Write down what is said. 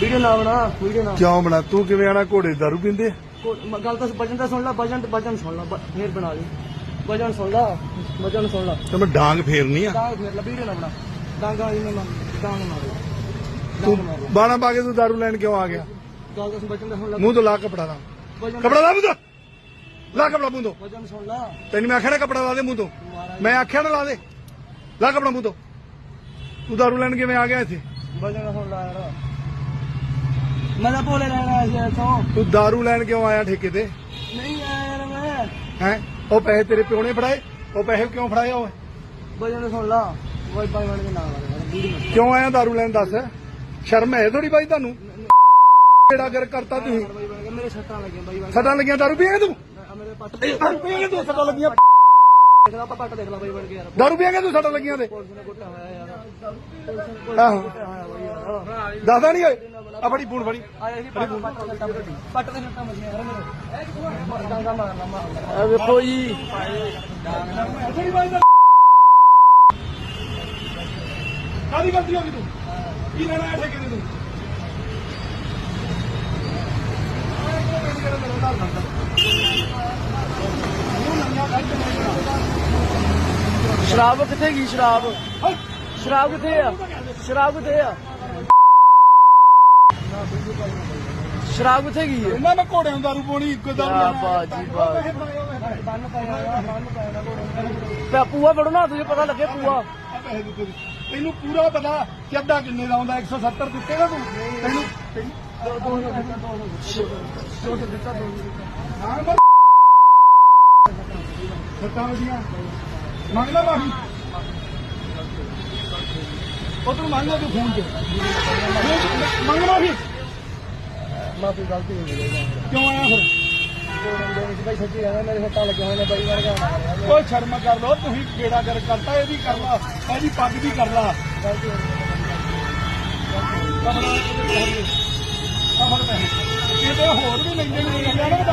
Video ਨਾ ਬਣਾ video ਨਾ। ਕਿਉਂ ਬਣਾ? ਤੂੰ ਕਿਵੇਂ ਆਣਾ? ਘੋੜੇ ਦਾਰੂ ਪੀਂਦੇ? ਮ- ਗੱਲ ਤਾਂ ਵਜਨ ਤਾਂ ਸੁਣ ਲੈ ਵਜਨ ਵਜਨ ਸੁਣ ਲੈ ਬ- ਫੇਰ ਬਣਾ ਲਈ। ਵਜਨ ਸੁਣ ਲੈ ਵਜਨ ਸੁਣ ਲੈ। ਤੇ ਮੈਂ ਡਾਂਗ ਫੇਰਨੀ ਆ। ਡਾਂਗ ਫੇਰ ਲੈ ਵੀਡੀਓ ਨਾ ਬਣਾ। ਡਾਂਗਾ ਇਹਨੇ ਨਾ ਡਾਂਗ ਮਾਰ ਤੂੰ ਡਾਂਗ ਮਾਰ ਬਾਣਾ ਪਾ ਕੇ ਤੂੰ ਦਾਰੂ ਲੈਣ ਕਿਉਂ ਆ ਗਿਆ? ਗੱਲ ਤਾਂ ਵਜਨ ਤਾਂ ਸੁਣ ਲੈ। ਮੂੰਹ ਤੋਂ ਲਾ ਕਪੜਾ ਦਾ ਵਜਨ ਕਪੜਾ ਲਾ ਮੂੰਹ ਤੋਂ। ਲਾ। ਕਪੜਾ ਮੂੰਹ ਤੋਂ। ਵਜਨ ਸੁਣ ਲੈ। ਤੈਨੂੰ ਮੈਂ ਆਖਿਆ ਨਾ ਕਪੜਾ ਲਾ ਦੇ ਮੂੰਹ ਤੋਂ। ਮੈਂ ਆਖਿਆ ਨਾ ਲਾ ਦੇ। ਲਾ ਕਪੜਾ ਮੂੰਹ ਤੋਂ। ਤੂੰ ਦਾਰੂ ਲੈਣ ਕਿਵੇਂ ਆ ਗਿਆ ਇੱਥੇ? ਵਜਨ ਸੁਣ ਲੈ ਯਾਰ। ਮੈਂ ਤਾਂ ਭੋਲੇ ਲੈਣਾ ਸੀ ਇੱਥੋਂ। ਤੂੰ ਦਾਰੂ ਲੈਣ ਕਿਉਂ ਆਇਆ ਠੇਕੇ ਤੇ? ਨਹੀਂ ਆਇਆ ਯਾਰ ਮੈਂ। ਹੈ? ਉਹ ਪੈਸੇ ਤੇਰੇ ਪਿਓ ਨੇ ਫੜਾਏ? ਉਹ ਪੈਸੇ ਕਿਉਂ ਫੜਾਏ ਓਏ? ਵਜਨ ਸੁਣ ਲੈ। ਵਾਈ ਬਾਈ ਬਣ ਕੇ ਨਾ ਮਾਰ ਵੀਡੀਓ ਕਿਉਂ ਆਇਆ ਦਾਰੂ ਲੈਣ ਦੱਸ? ਸ਼ਰਮ ਹੈ ਥੋੜੀ ਬਾਈ ਤੁਹਾਨੂੰ? ਕਿਹੜਾ ਕਰ ਕਰਤਾ ਤੁਸੀਂ? ਬਾਈ ਮੇਰੇ ਸੱਟਾਂ ਲੱਗੀਆਂ ਬਾਈ ਬਣ ਸੱਟਾਂ ਲੱਗੀਆਂ ਦਾਰੂ ਪੀਏਂਗਾ ਤੂੰ? ਮੇਰੇ ਪੱਟ ਦਾਰੂ ਪੀਏਂਗਾ ਤੂੰ ਸੱਟਾਂ ਲੱਗੀਆਂ। ਦੇਖ ਲੈ ਆਪਾਂ ਪੱਟ ਦੇਖ ਲੈ ਬਾਈ ਬਣ ਕੇ ਯਾਰ। ਦਾਰੂ ਪੀਏਂਗਾ ਤੂੰ ਸੱਟਾਂ ਲੱਗੀਆਂ ਤੇ? ਪੁਲਿਸ ਨੇ ਹੋਇਆ ਬਾਈ ਯਾਰ। ਦੱਸਦਾ ਨਹੀਂ ਓਏ। ਆ ਦੇ ਦੇ ਡਾਂਗਾ ਮਾਰਨਾ ਮਾਰ। ਆ ਵੇਖੋ ਜੀ। ਕਾਦੀ ਗਲਤੀ ਹੋ ਗਈ ਤੂੰ? ਕੀ ਲੈਣਾ ਹੈ ਠੇਕੇ ਤੇ ਤੂੰ? ਸ਼ਰਾਬ ਕਿੱਥੇ ਗਈ? ਸ਼ਰਾਬ। ਸ਼ਰਾਬ ਕਿੱਥੇ ਆ? ਸ਼ਰਾਬ ਕਿੱਥੇ ਆ? ਸ਼ਰਾਬ ਕਿੱਥੇ ਗਈ ਹੈ ਇਹਨਾਂ ਮੈਂ ਘੋੜਿਆਂ ਨੂੰ ਦਾਰੂ ਪਾਉਣੀ ਇੱਕੋ ਦਾਰੂ ਕਿਆ ਲੈਣਾ। ਬਾਤ ਜੀ ਓਏ। ਬੰਨ ਪਾਇਆ ਬੰਨ ਪਾਇਆ ਪਾ ਪੂਆ ਫੜੋ ਨਾ ਤੁਸੀਂ ਪਤਾ ਲੱਗੇ ਪੂਆ ਦਿੱਤੇ। ਤੈਨੂੰ ਪੂਰਾ ਪਤਾ ਕਿ ਅੱਧਾ ਕਿੰਨੇ ਦਾ ਆਉਂਦਾ 170 ਦਿੱਤੇ ਨਾ ਤੂੰ ਤੈਨੂੰ ਤੈਨੂੰ ਹਾਂ ਬਸ ਸੱਤਾਂ ਵਜੀਆਂ ਮੰਗਦਾ ਮਾਫੀ ਉਹ ਤੂੰ ਮੰਗਦਾ ਤੂੰ ਫੋਨ ਤੇ ਮੰਗ ਮਾਫੀ ਮਾਫੀ ਗਲਤੀ ਹੋ ਗਈ ਕਿਉਂ ਆਇਆ ਫਿਰ? ਬਾਈ ਸੱਚੀ ਕਹਿੰਦਾ ਮੇਰੇ ਸੱਟਾਂ ਲੱਗੀਆਂ ਹੋਈਆਂ ਨੇ ਬਾਈ ਵਰਗਾ ਕੋਈ ਸ਼ਰਮ ਕਰ ਲੋ ਤੁਸੀਂ ਕਿਹੜਾ ਕਰ ਕਰਤਾ ਇਹ ਵੀ ਕਰ ਲਾ ਇਹਦੀ ਪੱਗ ਵੀ ਕਰ ਲਾ। ਗਲਤੀ ਹੋ ਗਈ ਕਮਰਾ ਕਮਰ ਪੈਸੇ ਕਿਤੇ ਹੋਰ ਵੀ ਲੈਂਦੇ ਨਾ ਬਤਾ